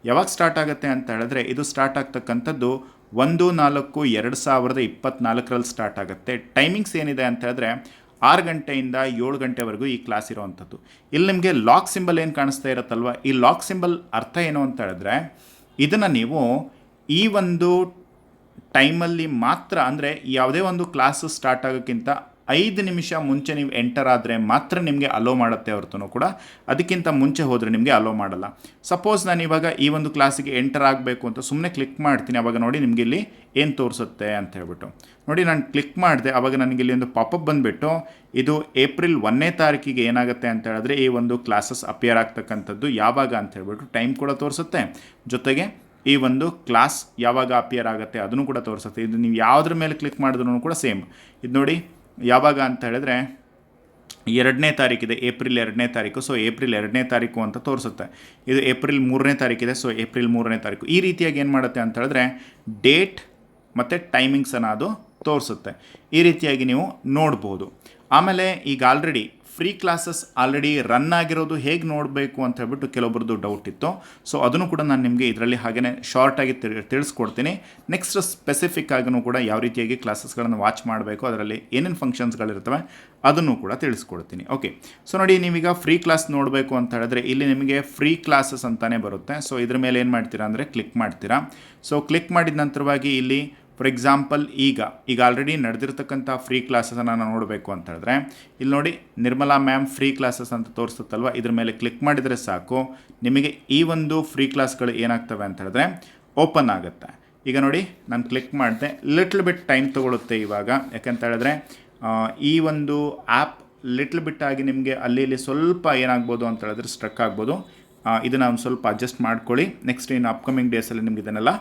ಯಾವಾಗ ಸ್ಟಾರ್ಟ್ ಆಗುತ್ತೆ ಅಂತ ಹೇಳಿದ್ರೆ ಇದು ಸ್ಟಾರ್ಟ್ ಆಗ್ತಕ್ಕಂಥದ್ದು ಒಂದು, ನಾಲ್ಕು, ಎರಡು ಸಾವಿರದ ಇಪ್ಪತ್ನಾಲ್ಕರಲ್ಲಿ ಸ್ಟಾರ್ಟ್ ಆಗುತ್ತೆ. ಟೈಮಿಂಗ್ಸ್ ಏನಿದೆ ಅಂತ ಹೇಳಿದ್ರೆ ಆರು ಗಂಟೆಯಿಂದ ಏಳು ಗಂಟೆವರೆಗೂ ಈ ಕ್ಲಾಸ್ ಇರೋವಂಥದ್ದು. ಇಲ್ಲಿ ನಿಮಗೆ ಲಾಕ್ ಸಿಂಬಲ್ ಏನು ಕಾಣಿಸ್ತಾ ಇರುತ್ತಲ್ವ? ಈ ಲಾಕ್ ಸಿಂಬಲ್ ಅರ್ಥ ಏನು ಅಂತ ಹೇಳಿದ್ರೆ ಇದನ್ನು ನೀವು ಈ ಒಂದು ಟೈಮಲ್ಲಿ ಮಾತ್ರ ಅಂದರೆ ಯಾವುದೇ ಒಂದು ಕ್ಲಾಸ್ ಸ್ಟಾರ್ಟ್ ಆಗೋಕ್ಕಿಂತ ಐದು ನಿಮಿಷ ಮುಂಚೆ ನೀವು ಎಂಟರ್ ಆದರೆ ಮಾತ್ರ ನಿಮಗೆ ಅಲೋ ಮಾಡುತ್ತೆ ಹೊರತು ಕೂಡ. ಅದಕ್ಕಿಂತ ಮುಂಚೆ ಹೋದರೆ ನಿಮಗೆ ಅಲೋ ಮಾಡಲ್ಲ. ಸಪೋಸ್ ನಾನು ಇವಾಗ ಈ ಒಂದು ಕ್ಲಾಸಿಗೆ ಎಂಟರ್ ಆಗಬೇಕು ಅಂತ ಸುಮ್ಮನೆ ಕ್ಲಿಕ್ ಮಾಡ್ತೀನಿ, ಅವಾಗ ನೋಡಿ ನಿಮಗೆ ಇಲ್ಲಿ ಏನು ತೋರಿಸುತ್ತೆ ಅಂತ ಹೇಳ್ಬಿಟ್ಟು. ನೋಡಿ ನಾನು ಕ್ಲಿಕ್ ಮಾಡಿದೆ, ಅವಾಗ ನನಗೆ ಇಲ್ಲಿ ಒಂದು ಪಾಪಪ್ ಬಂದುಬಿಟ್ಟು, ಇದು ಏಪ್ರಿಲ್ ಒಂದನೇ ತಾರೀಕಿಗೆ ಏನಾಗುತ್ತೆ ಅಂತ ಹೇಳಿದ್ರೆ ಈ ಒಂದು ಕ್ಲಾಸಸ್ ಅಪಿಯರ್ ಆಗ್ತಕ್ಕಂಥದ್ದು ಯಾವಾಗ ಅಂತ ಹೇಳ್ಬಿಟ್ಟು ಟೈಮ್ ಕೂಡ ತೋರಿಸುತ್ತೆ. ಜೊತೆಗೆ ಈ ಒಂದು ಕ್ಲಾಸ್ ಯಾವಾಗ ಅಪಿಯರ್ ಆಗುತ್ತೆ ಅದನ್ನು ಕೂಡ ತೋರಿಸುತ್ತೆ. ಇದು ನೀವು ಯಾವುದ್ರ ಮೇಲೆ ಕ್ಲಿಕ್ ಮಾಡಿದ್ರು ಕೂಡ ಸೇಮ್ ಇದು ನೋಡಿ, ಯಾವಾಗ ಅಂತ ಹೇಳಿದ್ರೆ ಎರಡನೇ ತಾರೀಕಿದೆ ಏಪ್ರಿಲ್ ಎರಡನೇ ತಾರೀಕು ಸೊ ಏಪ್ರಿಲ್ ಎರಡನೇ ತಾರೀಕು ಅಂತ ತೋರಿಸುತ್ತೆ. ಇದು ಏಪ್ರಿಲ್ ಮೂರನೇ ತಾರೀಕಿದೆ ಸೊ ಏಪ್ರಿಲ್ ಮೂರನೇ ತಾರೀಕು ಈ ರೀತಿಯಾಗಿ ಏನು ಮಾಡುತ್ತೆ ಅಂತ ಹೇಳಿದ್ರೆ ಡೇಟ್ ಮತ್ತು ಟೈಮಿಂಗ್ಸನ್ನು ಅದು ತೋರಿಸುತ್ತೆ. ಈ ರೀತಿಯಾಗಿ ನೀವು ನೋಡ್ಬೋದು. ಆಮೇಲೆ ಈಗ already free classes already run ಆಗಿರೋದು ಹೇಗೆ ನೋಡಬೇಕು ಅಂತ ಹೇಳ್ಬಿಟ್ಟು ಕೆಲವೊಬ್ಬರದ್ದು ಡೌಟ್ ಇತ್ತು. ಸೊ ಅದನ್ನು ಕೂಡ ನಾನು ನಿಮಗೆ ಇದರಲ್ಲಿ ಹಾಗೆಯೇ ಶಾರ್ಟಾಗಿ ತಿಳಿ, ತಿಳಿಸ್ಕೊಡ್ತೀನಿ. ನೆಕ್ಸ್ಟ್ ಸ್ಪೆಸಿಫಿಕ್ ಆಗಿನೂ ಕೂಡ ಯಾವ ರೀತಿಯಾಗಿ ಕ್ಲಾಸಸ್ಗಳನ್ನು ವಾಚ್ ಮಾಡಬೇಕು, ಅದರಲ್ಲಿ ಏನೇನು ಫಂಕ್ಷನ್ಸ್ಗಳಿರ್ತವೆ ಅದನ್ನು ಕೂಡ ತಿಳಿಸ್ಕೊಡ್ತೀನಿ. ಓಕೆ ಸೊ ನೋಡಿ, ನೀವೀಗ ಫ್ರೀ ಕ್ಲಾಸ್ ನೋಡಬೇಕು ಅಂತ ಹೇಳಿದ್ರೆ ಇಲ್ಲಿ ನಿಮಗೆ ಫ್ರೀ ಕ್ಲಾಸಸ್ ಅಂತಲೇ ಬರುತ್ತೆ. ಸೊ ಇದ್ರ ಮೇಲೆ ಏನು ಮಾಡ್ತೀರಾ ಅಂದರೆ ಕ್ಲಿಕ್ ಮಾಡ್ತೀರಾ. ಸೊ ಕ್ಲಿಕ್ ಮಾಡಿದ ನಂತರವಾಗಿ ಇಲ್ಲಿ ಫಾರ್ ಎಕ್ಸಾಂಪಲ್ ಈಗ ಈಗ ಆಲ್ರೆಡಿ ನಡೆದಿರ್ತಕ್ಕಂಥ ಫ್ರೀ ಕ್ಲಾಸಸನ್ನು ನಾನು ನೋಡಬೇಕು ಅಂತ ಹೇಳಿದ್ರೆ, ಇಲ್ಲಿ ನೋಡಿ ನಿರ್ಮಲಾ ಮ್ಯಾಮ್ ಫ್ರೀ ಕ್ಲಾಸಸ್ ಅಂತ ತೋರಿಸುತ್ತಲ್ವ? ಇದ್ರ ಮೇಲೆ ಕ್ಲಿಕ್ ಮಾಡಿದರೆ ಸಾಕು. ನಿಮಗೆ ಈ ಒಂದು ಫ್ರೀ ಕ್ಲಾಸ್ಗಳು ಏನಾಗ್ತವೆ ಅಂತ ಹೇಳಿದ್ರೆ ಓಪನ್ ಆಗುತ್ತೆ. ಈಗ ನೋಡಿ, ನಾನು ಕ್ಲಿಕ್ ಮಾಡಿದೆ ಲಿಟ್ಲ್ ಬಿಟ್ ಟೈಮ್ ತೊಗೊಳುತ್ತೆ ಇವಾಗ. ಯಾಕಂತ ಹೇಳಿದ್ರೆ ಈ ಒಂದು ಆ್ಯಪ್ ಲಿಟ್ಲ್ ಆಗಿ ನಿಮಗೆ ಅಲ್ಲಿ ಇಲ್ಲಿ ಸ್ವಲ್ಪ ಏನಾಗ್ಬೋದು ಅಂತ ಹೇಳಿದ್ರೆ ಸ್ಟ್ರಕ್ ಆಗ್ಬೋದು. ಇದನ್ನ ಒಂದು ಸ್ವಲ್ಪ ಅಡ್ಜಸ್ಟ್ ಮಾಡ್ಕೊಳ್ಳಿ. ನೆಕ್ಸ್ಟ್ ಇನ್ನು ಅಪ್ಕಮಿಂಗ್ ಡೇಸಲ್ಲಿ ನಿಮ್ಗೆ ಇದನ್ನೆಲ್ಲ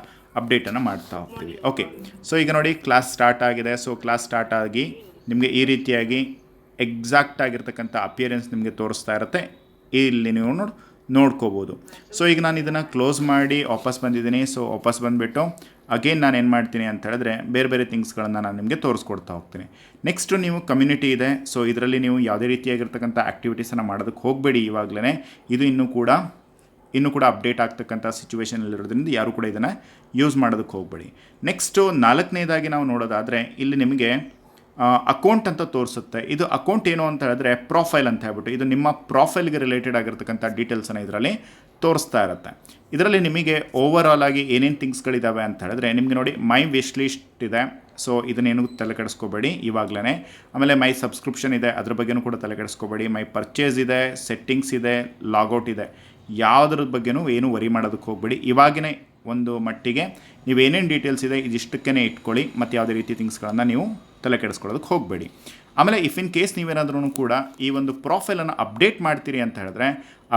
ಅಪ್ಡೇಟನ್ನು ಮಾಡ್ತಾ ಹೋಗ್ತೀವಿ. ಓಕೆ ಸೊ ಈಗ ನೋಡಿ ಕ್ಲಾಸ್ ಸ್ಟಾರ್ಟ್ ಆಗಿದೆ. ಸೊ ಕ್ಲಾಸ್ ಸ್ಟಾರ್ಟ್ ಆಗಿ ನಿಮಗೆ ಈ ರೀತಿಯಾಗಿ ಎಕ್ಸಾಕ್ಟ್ ಆಗಿರ್ತಕ್ಕಂಥ ಅಪಿಯರೆನ್ಸ್ ನಿಮಗೆ ತೋರಿಸ್ತಾ ಇರುತ್ತೆ. ಇಲ್ಲಿ ನೀವು ನೋಡಿ, ನೋಡ್ಕೋಬೋದು. ಸೊ ಈಗ ನಾನು ಇದನ್ನು ಕ್ಲೋಸ್ ಮಾಡಿ ವಾಪಸ್ ಬಂದಿದ್ದೀನಿ. ಸೊ ವಾಪಸ್ ಬಂದುಬಿಟ್ಟು ಅಗೇನ್ ನಾನು ಏನು ಮಾಡ್ತೀನಿ ಅಂತ ಹೇಳಿದ್ರೆ ಬೇರೆ ಬೇರೆ ಥಿಂಗ್ಸ್ಗಳನ್ನು ನಾನು ನಿಮಗೆ ತೋರಿಸ್ಕೊಡ್ತಾ ಹೋಗ್ತೀನಿ. ನೆಕ್ಸ್ಟು ನೀವು ಕಮ್ಯುನಿಟಿ ಇದೆ. ಸೊ ಇದರಲ್ಲಿ ನೀವು ಯಾವುದೇ ರೀತಿಯಾಗಿರ್ತಕ್ಕಂಥ ಆ್ಯಕ್ಟಿವಿಟೀಸನ್ನು ಮಾಡೋದಕ್ಕೆ ಹೋಗಬೇಡಿ ಇವಾಗಲೇ ಇದು ಇನ್ನೂ ಕೂಡ ಇನ್ನೂ ಕೂಡ ಅಪ್ಡೇಟ್ ಆಗ್ತಕ್ಕಂಥ ಸಿಚುವೇಷನಲ್ಲಿರೋದ್ರಿಂದ ಯಾರು ಕೂಡ ಇದನ್ನು ಯೂಸ್ ಮಾಡೋದಕ್ಕೆ ಹೋಗಬೇಡಿ. ನೆಕ್ಸ್ಟು ನಾಲ್ಕನೇದಾಗಿ ನಾವು ನೋಡೋದಾದರೆ ಇಲ್ಲಿ ನಿಮಗೆ ಅಕೌಂಟ್ ಅಂತ ತೋರಿಸುತ್ತೆ. ಇದು ಅಕೌಂಟ್ ಏನು ಅಂತ ಹೇಳಿದ್ರೆ ಪ್ರೊಫೈಲ್ ಅಂತ ಹೇಳ್ಬಿಟ್ಟು, ಇದು ನಿಮ್ಮ ಪ್ರೊಫೈಲ್ಗೆ ರಿಲೇಟೆಡ್ ಆಗಿರ್ತಕ್ಕಂಥ ಡೀಟೇಲ್ಸನ್ನು ಇದರಲ್ಲಿ ತೋರಿಸ್ತಾ ಇರುತ್ತೆ. ಇದರಲ್ಲಿ ನಿಮಗೆ ಓವರ್ ಆಲ್ ಆಗಿ ಏನೇನು ಥಿಂಗ್ಸ್ಗಳಿದ್ದಾವೆ ಅಂತ ಹೇಳಿದ್ರೆ, ನಿಮಗೆ ನೋಡಿ ಮೈ ವಿಶ್ ಲಿಸ್ಟ್ ಇದೆ. ಸೊ ಇದನ್ನೇನು ತಲೆ ಕೆಡಿಸ್ಕೋಬೇಡಿ ಇವಾಗಲೇ ಆಮೇಲೆ ಮೈ ಸಬ್ಸ್ಕ್ರಿಪ್ಷನ್ ಇದೆ, ಅದ್ರ ಬಗ್ಗೆನೂ ಕೂಡ ತಲೆ ಕೆಡಿಸ್ಕೋಬೇಡಿ ಮೈ ಪರ್ಚೇಸ್ ಇದೆ ಸೆಟ್ಟಿಂಗ್ಸ್ ಇದೆ ಲಾಗೌಟ್ ಇದೆ. ಯಾವುದ್ರ ಬಗ್ಗೆನೂ ಏನು ವರಿ ಮಾಡೋದಕ್ಕೆ ಹೋಗಬೇಡಿ. ಇವಾಗಿನ ಒಂದು ಮಟ್ಟಿಗೆ ನೀವು ಏನೇನು ಡೀಟೇಲ್ಸ್ ಇದೆ ಇದಿಷ್ಟಕ್ಕೇ ಇಟ್ಕೊಳ್ಳಿ, ಮತ್ತು ಯಾವುದೇ ರೀತಿ ಥಿಂಗ್ಸ್ಗಳನ್ನು ನೀವು ತಲೆ ಕೆಡಿಸ್ಕೊಳ್ಳೋದಕ್ಕೆ ಹೋಗಬೇಡಿ. ಆಮೇಲೆ ಇಫ್ ಇನ್ ಕೇಸ್ ನೀವೇನಾದ್ರೂ ಕೂಡ ಈ ಒಂದು ಪ್ರೊಫೈಲನ್ನು ಅಪ್ಡೇಟ್ ಮಾಡ್ತೀರಿ ಅಂತ ಹೇಳಿದ್ರೆ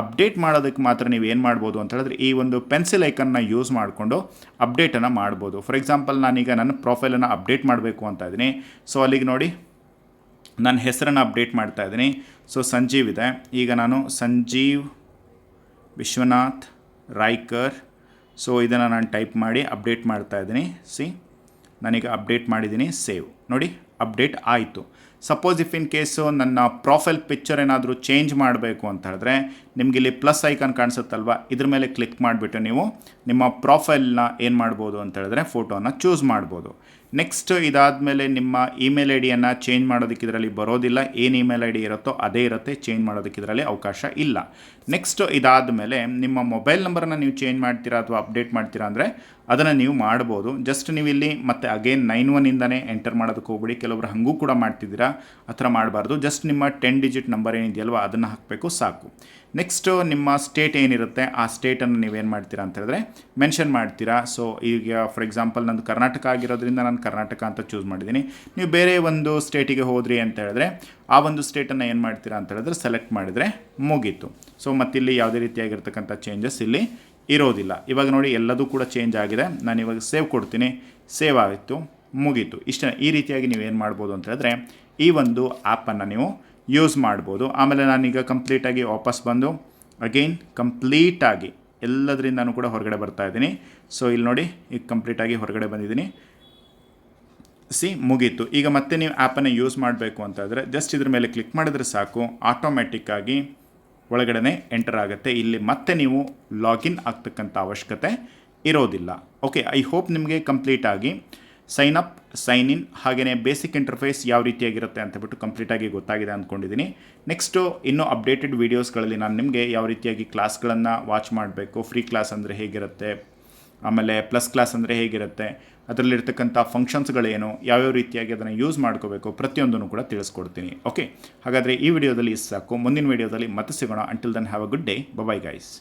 ಅಪ್ಡೇಟ್ ಮಾಡೋದಕ್ಕೆ ಮಾತ್ರ ನೀವು ಏನು ಮಾಡ್ಬೋದು ಅಂತ ಹೇಳಿದ್ರೆ, ಈ ಒಂದು ಪೆನ್ಸಿಲ್ ಐಕನ್ನ ಯೂಸ್ ಮಾಡಿಕೊಂಡು ಅಪ್ಡೇಟನ್ನು ಮಾಡ್ಬೋದು. ಫಾರ್ ಎಕ್ಸಾಂಪಲ್ ನಾನೀಗ ನನ್ನ ಪ್ರೊಫೈಲನ್ನು ಅಪ್ಡೇಟ್ ಮಾಡಬೇಕು ಅಂತ ಇದ್ದೀನಿ. ಸೊ ಅಲ್ಲಿಗೆ ನೋಡಿ, ನನ್ನ ಹೆಸರನ್ನು ಅಪ್ಡೇಟ್ ಮಾಡ್ತಾ ಇದ್ದೀನಿ. ಸೊ ಸಂಜೀವ್ ಇದೆ. ಈಗ ನಾನು ಸಂಜೀವ್ ವಿಶ್ವನಾಥ್, ರಾಯ್ಕರ್. ಸೊ ಇದನ್ನು ನಾನು ಟೈಪ್ ಮಾಡಿ ಅಪ್ಡೇಟ್ ಮಾಡ್ತಾ ಇದ್ದೀನಿ. ಸಿ ನನಗೆ ಅಪ್ಡೇಟ್ ಮಾಡಿದ್ದೀನಿ. ಸೇವ್ ನೋಡಿ ಅಪ್ಡೇಟ್ ಆಯಿತು. ಸಪೋಸ್ ಇಫ್ ಇನ್ ಕೇಸು ನನ್ನ ಪ್ರೊಫೈಲ್ ಪಿಕ್ಚರ್ ಏನಾದರೂ ಚೇಂಜ್ ಮಾಡಬೇಕು ಅಂತ ಹೇಳಿದ್ರೆ ನಿಮ್ಗೆ ಇಲ್ಲಿ ಪ್ಲಸ್ ಐಕಾನ್ ಕಾಣಿಸುತ್ತಲ್ವ? ಇದ್ರ ಮೇಲೆ ಕ್ಲಿಕ್ ಮಾಡಿಬಿಟ್ಟು ನೀವು ನಿಮ್ಮ ಪ್ರೊಫೈಲ್ನ ಏನು ಮಾಡ್ಬೋದು ಅಂತ ಹೇಳಿದ್ರೆ ಫೋಟೋನ ಚೂಸ್ ಮಾಡ್ಬೋದು. ನೆಕ್ಸ್ಟ್ ಇದಾದಮೇಲೆ ನಿಮ್ಮ ಇಮೇಲ್ ಐ ಡಿಯನ್ನು ಚೇಂಜ್ ಮಾಡೋದಕ್ಕೆ ಇದರಲ್ಲಿ ಬರೋದಿಲ್ಲ. ಏನು ಇಮೇಲ್ ಐ ಡಿ ಇರುತ್ತೋ ಅದೇ ಇರುತ್ತೆ. ಚೇಂಜ್ ಮಾಡೋದಕ್ಕೆ ಇದರಲ್ಲಿ ಅವಕಾಶ ಇಲ್ಲ. ನೆಕ್ಸ್ಟ್ ಇದಾದಮೇಲೆ ನಿಮ್ಮ ಮೊಬೈಲ್ ನಂಬರನ್ನು ನೀವು ಚೇಂಜ್ ಮಾಡ್ತೀರಾ ಅಥವಾ ಅಪ್ಡೇಟ್ ಮಾಡ್ತೀರಾ ಅಂದರೆ ಅದನ್ನು ನೀವು ಮಾಡ್ಬೋದು. ಜಸ್ಟ್ ನೀವು ಇಲ್ಲಿ ಮತ್ತೆ ಅಗೇನ್ ನೈನ್ ಒನ್ನಿಂದನೇ ಎಂಟರ್ ಮಾಡೋದಕ್ಕೆ ಹೋಗ್ಬಿಡಿ. ಕೆಲವರು ಹಾಗೂ ಕೂಡ ಮಾಡ್ತಿದ್ದೀರಾ. ಆ ಥರ ಮಾಡಬಾರ್ದು. ಜಸ್ಟ್ ನಿಮ್ಮ ಟೆನ್ ಡಿಜಿಟ್ ನಂಬರ್ ಏನಿದೆಯಲ್ವ, ಅದನ್ನು ಹಾಕಬೇಕು ಸಾಕು. ನೆಕ್ಸ್ಟು ನಿಮ್ಮ ಸ್ಟೇಟ್ ಏನಿರುತ್ತೆ, ಆ ಸ್ಟೇಟನ್ನು ನೀವೇನು ಮಾಡ್ತೀರಾ ಅಂತ ಹೇಳಿದ್ರೆ ಮೆನ್ಷನ್ ಮಾಡ್ತೀರಾ. ಸೊ ಈಗ ಫಾರ್ ಎಕ್ಸಾಂಪಲ್ ನಂದು ಕರ್ನಾಟಕ ಆಗಿರೋದ್ರಿಂದ ನಾನು ಕರ್ನಾಟಕ ಅಂತ ಚೂಸ್ ಮಾಡಿದ್ದೀನಿ. ನೀವು ಬೇರೆ ಒಂದು ಸ್ಟೇಟಿಗೆ ಹೋದ್ರಿ ಅಂತ ಹೇಳಿದ್ರೆ, ಆ ಒಂದು ಸ್ಟೇಟನ್ನು ಏನು ಮಾಡ್ತೀರಾ ಅಂತ ಹೇಳಿದ್ರೆ ಸೆಲೆಕ್ಟ್ ಮಾಡಿದರೆ ಮುಗೀತು. ಸೊ ಮತ್ತಿಲ್ಲಿ ಯಾವುದೇ ರೀತಿಯಾಗಿರ್ತಕ್ಕಂಥ ಚೇಂಜಸ್ ಇಲ್ಲಿ ಇರೋದಿಲ್ಲ. ಇವಾಗ ನೋಡಿ, ಎಲ್ಲದೂ ಕೂಡ ಚೇಂಜ್ ಆಗಿದೆ. ನಾನು ಇವಾಗ ಸೇವ್ ಕೊಡ್ತೀನಿ. ಸೇವ್ ಆಯಿತು. ಮುಗೀತು. ಇಷ್ಟ, ಈ ರೀತಿಯಾಗಿ ನೀವು ಏನು ಮಾಡ್ಬೋದು ಅಂತ ಹೇಳಿದ್ರೆ, ಈ ಒಂದು ಆ್ಯಪನ್ನು ನೀವು ಯೂಸ್ ಮಾಡ್ಬೋದು. ಆಮೇಲೆ ನಾನೀಗ ಕಂಪ್ಲೀಟಾಗಿ ವಾಪಸ್ ಬಂದು ಅಗೈನ್ ಕಂಪ್ಲೀಟಾಗಿ ಎಲ್ಲದರಿಂದನೂ ಕೂಡ ಹೊರಗಡೆ ಬರ್ತಾ ಇದ್ದೀನಿ. ಸೊ ಇಲ್ಲಿ ನೋಡಿ, ಈಗ ಕಂಪ್ಲೀಟಾಗಿ ಹೊರಗಡೆ ಬಂದಿದ್ದೀನಿ. ಸಿ ಮುಗೀತು. ಈಗ ಮತ್ತೆ ನೀವು ಆ್ಯಪನ್ನು ಯೂಸ್ ಮಾಡಬೇಕು ಅಂತಂದರೆ ಜಸ್ಟ್ ಇದ್ರ ಮೇಲೆ ಕ್ಲಿಕ್ ಮಾಡಿದ್ರೆ ಸಾಕು. ಆಟೋಮ್ಯಾಟಿಕ್ಕಾಗಿ ಒಳಗಡೆ ಎಂಟರ್ ಆಗುತ್ತೆ. ಇಲ್ಲಿ ಮತ್ತೆ ನೀವು ಲಾಗಿನ್ ಆಗ್ತಕ್ಕಂಥ ಅವಶ್ಯಕತೆ ಇರೋದಿಲ್ಲ. ಓಕೆ ಐ ಹೋಪ್ ನಿಮಗೆ ಕಂಪ್ಲೀಟಾಗಿ ಸೈನ್ ಅಪ್ ಸೈನ್ ಇನ್ ಹಾಗೆಯೇ ಬೇಸಿಕ್ ಇಂಟರ್ಫೇಸ್ ಯಾವ ರೀತಿಯಾಗಿರುತ್ತೆ ಅಂತ ಬಿಟ್ಟು ಕಂಪ್ಲೀಟಾಗಿ ಗೊತ್ತಾಗಿದೆ ಅಂದ್ಕೊಂಡಿದ್ದೀನಿ. ನೆಕ್ಸ್ಟು ಇನ್ನೂ ಅಪ್ಡೇಟೆಡ್ ವೀಡಿಯೋಸ್ಗಳಲ್ಲಿ ನಾನು ನಿಮಗೆ ಯಾವ ರೀತಿಯಾಗಿ ಕ್ಲಾಸ್ಗಳನ್ನು ವಾಚ್ ಮಾಡಬೇಕು ಫ್ರೀ ಕ್ಲಾಸ್ ಅಂದರೆ ಹೇಗಿರುತ್ತೆ, ಆಮೇಲೆ ಪ್ಲಸ್ ಕ್ಲಾಸ್ ಅಂದರೆ ಹೇಗಿರುತ್ತೆ, ಅದರಲ್ಲಿರ್ತಕ್ಕಂಥ ಫಂಕ್ಷನ್ಸ್ಗಳೇನು ಯಾವ್ಯಾವ ರೀತಿಯಾಗಿ ಅದನ್ನು ಯೂಸ್ ಮಾಡ್ಕೋಬೇಕು ಪ್ರತಿಯೊಂದನ್ನು ಕೂಡ ತಿಳಿಸ್ಕೊಡ್ತೀನಿ. ಓಕೆ ಹಾಗಾದರೆ ಈ ವಿಡಿಯೋದಲ್ಲಿ ಸಾಕು. ಮುಂದಿನ ವಿಡಿಯೋದಲ್ಲಿ ಮತ್ತೆ ಸಿಗೋಣ. Until then have a good day bye bye guys